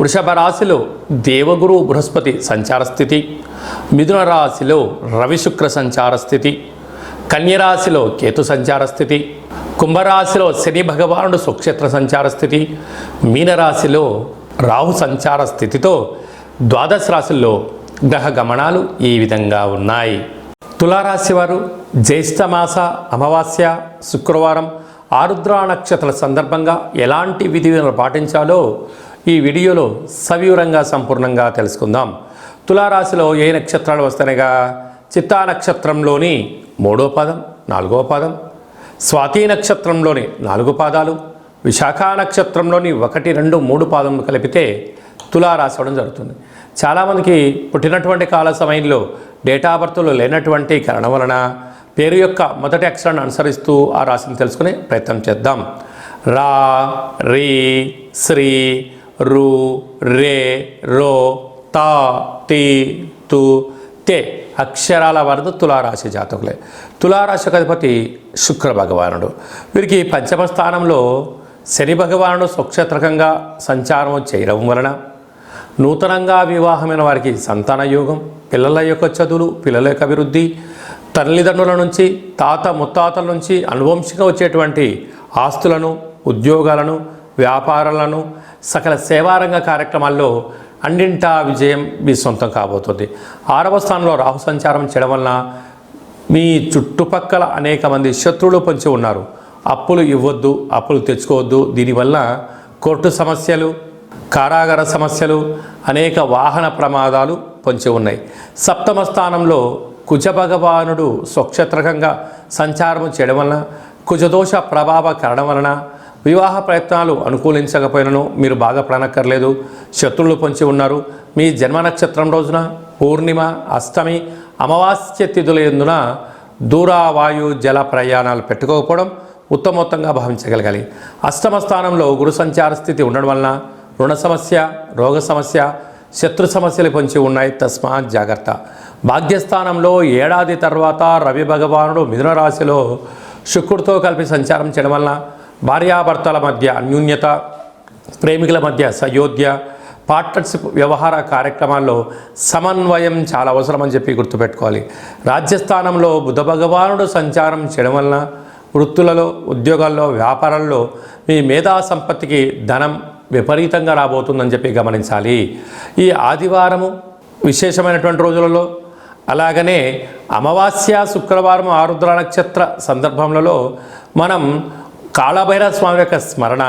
వృషభ రాశిలో దేవగురు బృహస్పతి సంచార స్థితి మిథున రాశిలో రవిశుక్ర సంచార స్థితి కన్యరాశిలో కేతు సంచార స్థితి కుంభరాశిలో శని భగవానుడు స్వక్షేత్ర సంచార స్థితి మీనరాశిలో రాహు సంచార స్థితితో ద్వాదశ రాశుల్లో గ్రహ గమనాలు ఈ విధంగా ఉన్నాయి. తులారాశి వారు జ్యేష్ఠమాస అమావాస్య శుక్రవారం ఆరుద్ర నక్షత్రాల సందర్భంగా ఎలాంటి విధి పాటించాలో ఈ వీడియోలో సవివరంగా సంపూర్ణంగా తెలుసుకుందాం. తులారాశిలో ఏ నక్షత్రాలు వస్తాయిగా? చిత్తా నక్షత్రంలోని మూడో పాదం నాలుగో పాదం స్వాతి నక్షత్రంలోని నాలుగు పాదాలు విశాఖ నక్షత్రంలోని ఒకటి రెండు మూడు పాదములు కలిపితే తులారాశి అవడం జరుగుతుంది. చాలామందికి పుట్టినటువంటి కాల సమయంలో డేటా బర్త్లో లేనటువంటి కారణం వలన పేరు యొక్క మొదటి అక్షరాన్ని అనుసరిస్తూ ఆ రాశిని తెలుసుకునే ప్రయత్నం చేద్దాం. రా రీ శ్రీ రు రే రో తా తి తు తే అక్షరాల వరద తులారాశి జాతకులే. తులారాశి అధిపతి శుక్ర భగవానుడు. వీరికి పంచమ స్థానంలో శని భగవానుడు స్వక్షేత్రకంగా సంచారం చేయడం వలన నూతనంగా వివాహమైన వారికి సంతాన యోగం పిల్లల యొక్క చదువులు పిల్లల యొక్క అభివృద్ధి తల్లిదండ్రుల నుంచి తాత ముత్తాతల నుంచి అనువంశికంగా వచ్చేటువంటి ఆస్తులను ఉద్యోగాలను వ్యాపారాలను సకల సేవారంగ కార్యక్రమాల్లో అన్నింటా విజయం మీ సొంతం కాబోతుంది. ఆరవ స్థానంలో రాహు సంచారం చేయడం వలన మీ చుట్టుపక్కల అనేక మంది శత్రువులు పొంచి ఉన్నారు. అప్పులు ఇవ్వద్దు అప్పులు తెచ్చుకోవద్దు. దీనివల్ల కోర్టు సమస్యలు కారాగార సమస్యలు అనేక వాహన ప్రమాదాలు పొంచి ఉన్నాయి. సప్తమ స్థానంలో కుజ భగవానుడు స్వక్షత్రకంగా సంచారం చేయడం వలన కుజదోష ప్రభావ కారణం వలన వివాహ ప్రయత్నాలు అనుకూలించకపోయినను మీరు బాగా ప్రాణక్కర్లేదు. శత్రువులు పొంచి ఉన్నారు. మీ జన్మ నక్షత్రం రోజున పూర్ణిమ అష్టమి అమావాస్య తిథుల ఎందున దూర వాయు జల ప్రయాణాలు పెట్టుకోకపోవడం ఉత్తమోత్తంగా భావించగలగాలి. అష్టమ స్థానంలో గురు సంచార స్థితి ఉండడం వలన రుణ సమస్య రోగ సమస్య శత్రు సమస్యలు పొంచి ఉన్నాయి. తస్మాత్ జాగ్రత్త. భాగ్యస్థానంలో ఏడాది తర్వాత రవి భగవానుడు మిథున రాశిలో శుక్రుడితో కలిపి సంచారం చేయడం వలన భార్యాభర్తల మధ్య అన్యూన్యత ప్రేమికుల మధ్య సయోధ్య పార్ట్నర్షిప్ వ్యవహార కార్యక్రమాల్లో సమన్వయం చాలా అవసరమని చెప్పి గుర్తుపెట్టుకోవాలి. రాజ్యస్థానంలో బుధ భగవానుడు సంచారం చేయడం వలన వృత్తులలో ఉద్యోగాల్లో వ్యాపారాల్లో మీ మేధా సంపత్తికి ధనం విపరీతంగా రాబోతుందని చెప్పి గమనించాలి. ఈ ఆదివారము విశేషమైనటువంటి రోజులలో అలాగనే అమావాస్య శుక్రవారం ఆరుద్ర నక్షత్ర సందర్భంలో మనం కాళభైరవ స్వామి యొక్క స్మరణ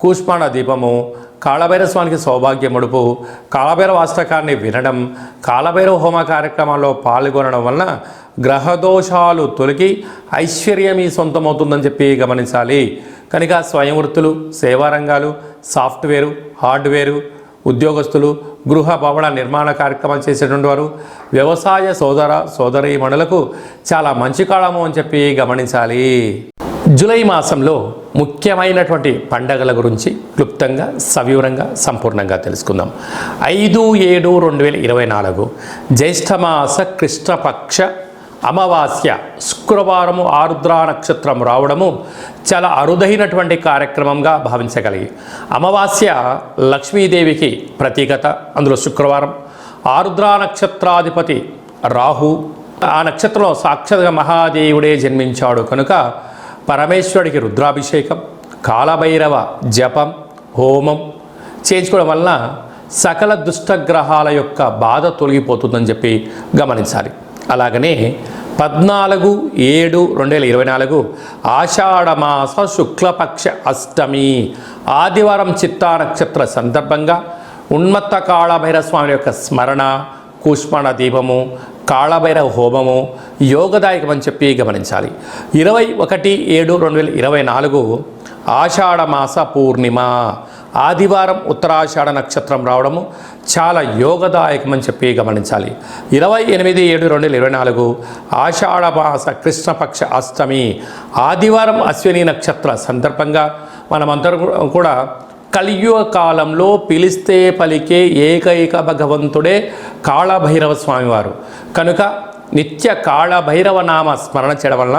కూష్మాణ దీపము కాళభైరవ స్వామికి సౌభాగ్య ముడుపు కాళభైరవ అష్టకాన్ని వినడం కాళభైరవ హోమ కార్యక్రమాల్లో పాల్గొనడం వలన గ్రహదోషాలు తొలగి ఐశ్వర్యం ఈ సొంతమవుతుందని చెప్పి గమనించాలి. కనుక స్వయం వృత్తులు సేవా రంగాలు సాఫ్ట్వేరు హార్డ్వేరు ఉద్యోగస్తులు గృహ భవన నిర్మాణ కార్యక్రమాలు చేసేటువంటి వారు వ్యవసాయ సోదర సోదరీమణులకు చాలా మంచి కాలము అని చెప్పి గమనించాలి. జూలై మాసంలో ముఖ్యమైనటువంటి పండగల గురించి క్లుప్తంగా సవివరంగా సంపూర్ణంగా తెలుసుకుందాం. ఐదు ఏడు రెండు వేల ఇరవై నాలుగు జ్యేష్ఠమాస కృష్ణపక్ష అమావాస్య శుక్రవారము ఆరుద్రా నక్షత్రం రావడము చాలా అరుదైనటువంటి కార్యక్రమంగా భావించగలిగి అమావాస్య లక్ష్మీదేవికి ప్రతీకత అందులో శుక్రవారం ఆరుద్రా నక్షత్రాధిపతి రాహు. ఆ నక్షత్రంలో సాక్షాత్గా మహాదేవుడే జన్మించాడు కనుక పరమేశ్వరుడికి రుద్రాభిషేకం కాలభైరవ జపం హోమం చేయించుకోవడం వలన సకల దుష్టగ్రహాల యొక్క బాధ తొలగిపోతుందని చెప్పి గమనించాలి. అలాగనే పద్నాలుగు ఏడు రెండు వేల ఇరవై నాలుగు ఆషాఢమాస శుక్లపక్ష అష్టమి ఆదివారం చిత్తా నక్షత్ర సందర్భంగా ఉన్మత్త కాళభైరస్వామి యొక్క స్మరణ కూష్మణ దీపము కాళభైరవ హోమము యోగదాయకమని చెప్పి గమనించాలి. ఇరవై ఒకటి ఏడు రెండు వేల ఇరవై నాలుగు ఆషాఢమాస పూర్ణిమ. ఆదివారం ఉత్తరాషాఢ నక్షత్రం రావడము చాలా యోగదాయకమని చెప్పి గమనించాలి. ఇరవై ఎనిమిది ఏడు రెండు వేల ఇరవై నాలుగు ఆషాఢమాస కృష్ణపక్ష అష్టమి. ఆదివారం అశ్విని నక్షత్ర సందర్భంగా మనమందరం కూడా కలియుగ కాలంలో పిలిస్తే పలికే ఏకైక భగవంతుడే కాళభైరవ స్వామివారు కనుక నిత్య కాళభైరవ నామ స్మరణ చేయడం వలన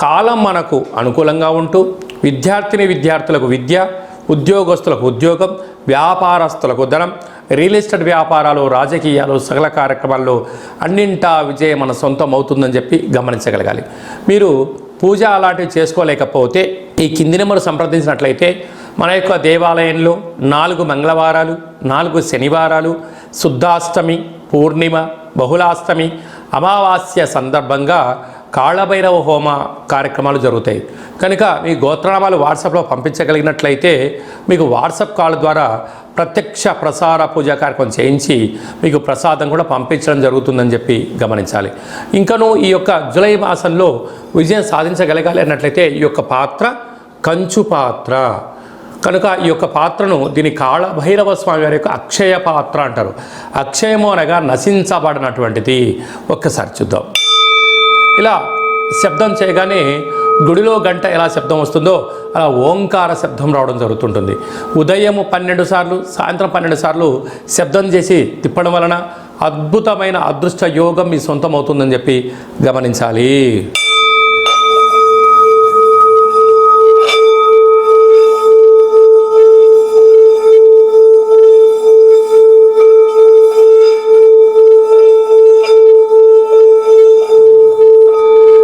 కాలం మనకు అనుకూలంగా ఉంటూ విద్యార్థిని విద్యార్థులకు విద్య ఉద్యోగస్తులకు ఉద్యోగం వ్యాపారస్తులకు ధనం రియల్ ఎస్టేట్ వ్యాపారాలు రాజకీయాలు సకల కార్యక్రమాల్లో అన్నింటా విజయం మన సొంతం అవుతుందని చెప్పి గమనించగలగాలి. మీరు పూజ అలాంటివి చేసుకోలేకపోతే ఈ కింది నెంబర్ సంప్రదించినట్లయితే మన యొక్క దేవాలయంలో నాలుగు మంగళవారాలు నాలుగు శనివారాలు శుద్ధాష్టమి పూర్ణిమ బహుళాష్టమి అమావాస్య సందర్భంగా కాళభైరవ హోమ కార్యక్రమాలు జరుగుతాయి. కనుక మీ గోత్రనామాలు వాట్సాప్లో పంపించగలిగినట్లయితే మీకు వాట్సాప్ కాల్ ద్వారా ప్రత్యక్ష ప్రసార పూజా కార్యక్రమం చేయించి మీకు ప్రసాదం కూడా పంపించడం జరుగుతుందని చెప్పి గమనించాలి. ఇంకను ఈ యొక్క జూలై మాసంలో విజయం సాధించగలగాలి అన్నట్లయితే ఈ యొక్క పాత్ర కంచు పాత్ర. కనుక ఈ యొక్క పాత్రను దీని కాళభైరవ స్వామి వారి యొక్క అక్షయ పాత్ర అంటారు. అక్షయము అనగా నశించబడినటువంటిది. ఒక్కసారి చూద్దాం. ఇలా శబ్దం చేయగానే గుడిలో గంట ఎలా శబ్దం వస్తుందో అలా ఓంకార శబ్దం రావడం జరుగుతుంటుంది. ఉదయము పన్నెండు సార్లు సాయంత్రం పన్నెండు సార్లు శబ్దం చేసి తిప్పడం వలన అద్భుతమైన అదృష్ట యోగం మీ సొంతం అవుతుందని చెప్పి గమనించాలి.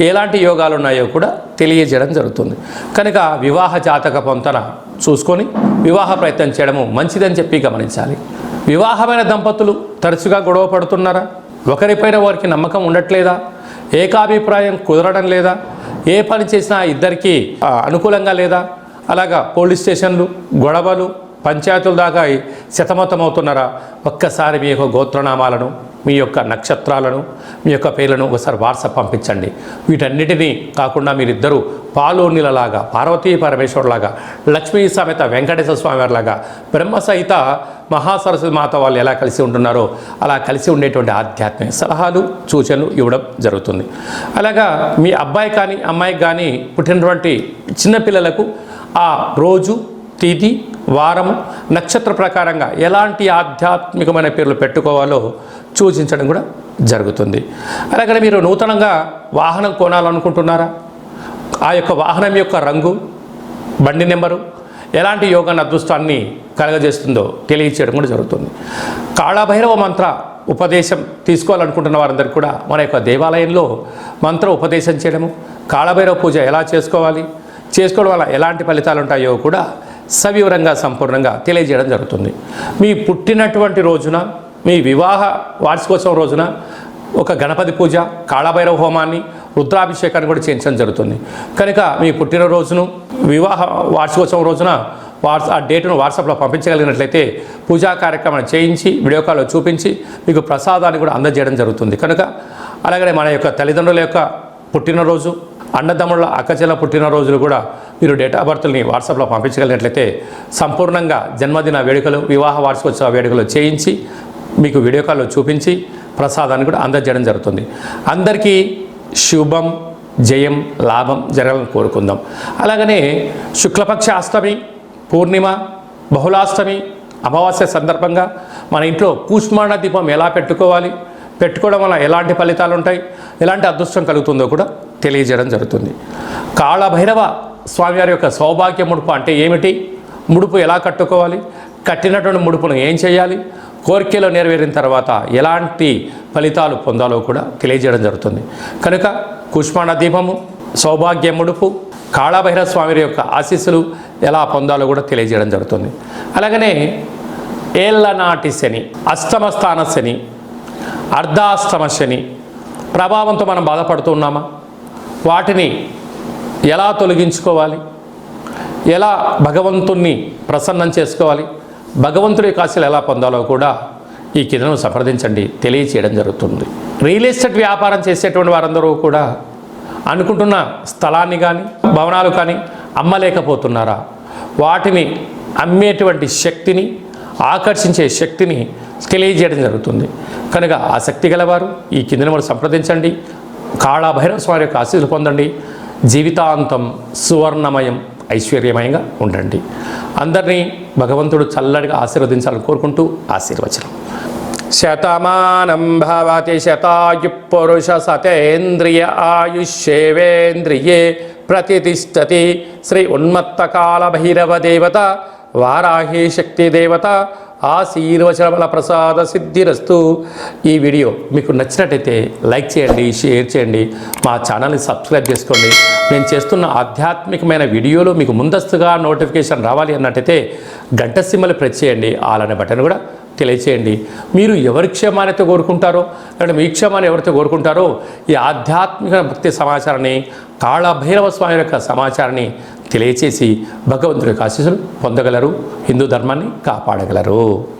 ఎలాంటి యోగాలు ఉన్నాయో కూడా తెలియజేయడం జరుగుతుంది. కనుక వివాహ జాతక పొంతన చూసుకొని వివాహ ప్రయత్నం చేయడము మంచిదని చెప్పి గమనించాలి. వివాహమైన దంపతులు తరచుగా గొడవ పడుతున్నారా? ఒకరిపైన వారికి నమ్మకం ఉండట్లేదా? ఏకాభిప్రాయం కుదరడం లేదా? ఏ పని చేసినా ఇద్దరికీ అనుకూలంగా లేదా? అలాగా పోలీస్ స్టేషన్లు గొడవలు పంచాయతీల దాకా శతమతమవుతున్నారా? ఒక్కసారి మీ యొక్క గోత్రనామాలను మీ యొక్క నక్షత్రాలను మీ యొక్క పేర్లను ఒకసారి వాట్సాప్ పంపించండి. వీటన్నిటినీ కాకుండా మీరిద్దరూ పాలోనిలలాగా పార్వతీ పరమేశ్వరులాగా లక్ష్మీ సమేత వెంకటేశ్వర స్వామి వారిలాగా బ్రహ్మ సహిత మహాసరస్వతి మాత వాళ్ళు ఎలా కలిసి ఉంటున్నారో అలా కలిసి ఉండేటువంటి ఆధ్యాత్మిక సలహాలు సూచనలు ఇవ్వడం జరుగుతుంది. అలాగా మీ అబ్బాయి కానీ అమ్మాయికి కానీ పుట్టినటువంటి చిన్నపిల్లలకు ఆ రోజు తిథి వారము నక్షత్ర ప్రకారంగా ఎలాంటి ఆధ్యాత్మికమైన పేర్లు పెట్టుకోవాలో సూచించడం కూడా జరుగుతుంది. అలాగే మీరు నూతనంగా వాహనం కొనాలనుకుంటున్నారా? ఆ యొక్క వాహనం యొక్క రంగు బండి నెంబరు ఎలాంటి యోగాన్ని అదృష్టాన్ని కలగజేస్తుందో తెలియచేయడం కూడా జరుగుతుంది. కాళభైరవ మంత్ర ఉపదేశం తీసుకోవాలనుకుంటున్న వారందరికీ కూడా మన యొక్క దేవాలయంలో మంత్ర ఉపదేశం చేయడము కాళభైరవ పూజ ఎలా చేసుకోవాలి చేసుకోవడం వల్ల ఎలాంటి ఫలితాలు ఉంటాయో కూడా సవివరంగా సంపూర్ణంగా తెలియజేయడం జరుగుతుంది. మీ పుట్టినటువంటి రోజున మీ వివాహ వార్షికోత్సవం రోజున ఒక గణపతి పూజ కాళభైరవ హోమాన్ని రుద్రాభిషేకాన్ని కూడా చేయించడం జరుగుతుంది. కనుక మీ పుట్టినరోజును వివాహ వార్షికోత్సవం రోజున వాట్స్ ఆ డేటును వాట్సాప్లో పంపించగలిగినట్లయితే పూజా కార్యక్రమాన్ని చేయించి వీడియో కాల్లో చూపించి మీకు ప్రసాదాన్ని కూడా అందజేయడం జరుగుతుంది. కనుక అలాగనే మన యొక్క తల్లిదండ్రుల యొక్క పుట్టినరోజు అన్నదమ్ముల అక్కచెల్ల పుట్టినరోజులు కూడా మీరు డేట్ ఆఫ్ బర్త్ని వాట్సాప్లో పంపించగలిగినట్లయితే సంపూర్ణంగా జన్మదిన వేడుకలు వివాహ వార్షికోత్సవ వేడుకలు చేయించి మీకు వీడియో కాల్లో చూపించి ప్రసాదాన్ని కూడా అందజేయడం జరుగుతుంది. అందరికీ శుభం జయం లాభం జరగాలని కోరుకుందాం. అలాగనే శుక్లపక్ష అష్టమి పూర్ణిమ బహుళాష్టమి అమావాస్య సందర్భంగా మన ఇంట్లో కూష్మాండ దీపం ఎలా పెట్టుకోవాలి పెట్టుకోవడం వల్ల ఎలాంటి ఫలితాలు ఉంటాయి ఎలాంటి అదృష్టం కలుగుతుందో కూడా తెలియజేయడం జరుగుతుంది. కాళభైరవ స్వామివారి యొక్క సౌభాగ్య ముడుపు అంటే ఏమిటి? ముడుపు ఎలా కట్టుకోవాలి? కట్టినటువంటి ముడుపును ఏం చేయాలి? కోరికలు నెరవేరిన తర్వాత ఎలాంటి ఫలితాలు పొందాలో కూడా తెలియజేయడం జరుగుతుంది. కనుక కుష్మాణ దీపము సౌభాగ్య ముడుపు కాళభైరవ స్వామి యొక్క ఆశీస్సులు ఎలా పొందాలో కూడా తెలియజేయడం జరుగుతుంది. అలాగనే ఏళ్ళనాటి శని అష్టమస్థాన శని అర్ధాష్టమ శని ప్రభావంతో మనం బాధపడుతున్నామా వాటిని ఎలా తొలగించుకోవాలి? ఎలా భగవంతుణ్ణి ప్రసన్నం చేసుకోవాలి? భగవంతుడి యొక్క ఆశలు ఎలా పొందాలో కూడా ఈ కిందను సంప్రదించండి తెలియచేయడం జరుగుతుంది. రియల్ ఎస్టేట్ వ్యాపారం చేసేటువంటి వారందరూ కూడా అనుకుంటున్న స్థలాన్ని కానీ భవనాలు కానీ అమ్మలేకపోతున్నారా? వాటిని అమ్మేటువంటి శక్తిని ఆకర్షించే శక్తిని తెలియజేయడం జరుగుతుంది. కనుక ఆసక్తి గలవారు ఈ కింద నెంబర్ సంప్రదించండి కాళాభైరవ స్వామి యొక్క ఆశీస్సులు పొందండి. జీవితాంతం సువర్ణమయం. ఐశ్వర్యమయంగా ఉండండి. అందరినీ భగవంతుడు చల్లడిగా ఆశీర్వదించాలని కోరుకుంటూ ఆశీర్వచనం. శతమానం భవతి శతాయు పురుష సతేంద్రియ ఆయుష్యేవేంద్రియే ప్రతిష్టతి. శ్రీ ఉన్మత్తకాల భైరవ దేవత వారాహి శక్తి దేవత ఆశీర్వచనబల ప్రసాద సిద్ధిరస్తు ఈ వీడియో. మీకు నచ్చినట్టయితే లైక్ చేయండి షేర్ చేయండి మా ఛానల్ని సబ్స్క్రైబ్ చేసుకోండి. నేను చేస్తున్న ఆధ్యాత్మికమైన వీడియోలు మీకు ముందస్తుగా నోటిఫికేషన్ రావాలి అన్నట్టయితే గంట సిమ్మలు ప్రెస్ చేయండి. అలానే బటన్ కూడా తెలియచేయండి. మీరు ఎవరి క్షేమాన్ని కోరుకుంటారో లేదా మీ క్షేమాన్ని ఎవరితో కోరుకుంటారో ఈ ఆధ్యాత్మిక భక్తి సమాచారాన్ని కాళభైరవ స్వామి యొక్క సమాచారాన్ని తెలియచేసి భగవంతుడి యొక్క ఆశీస్సులు పొందగలరు. హిందూ ధర్మాన్ని కాపాడగలరు.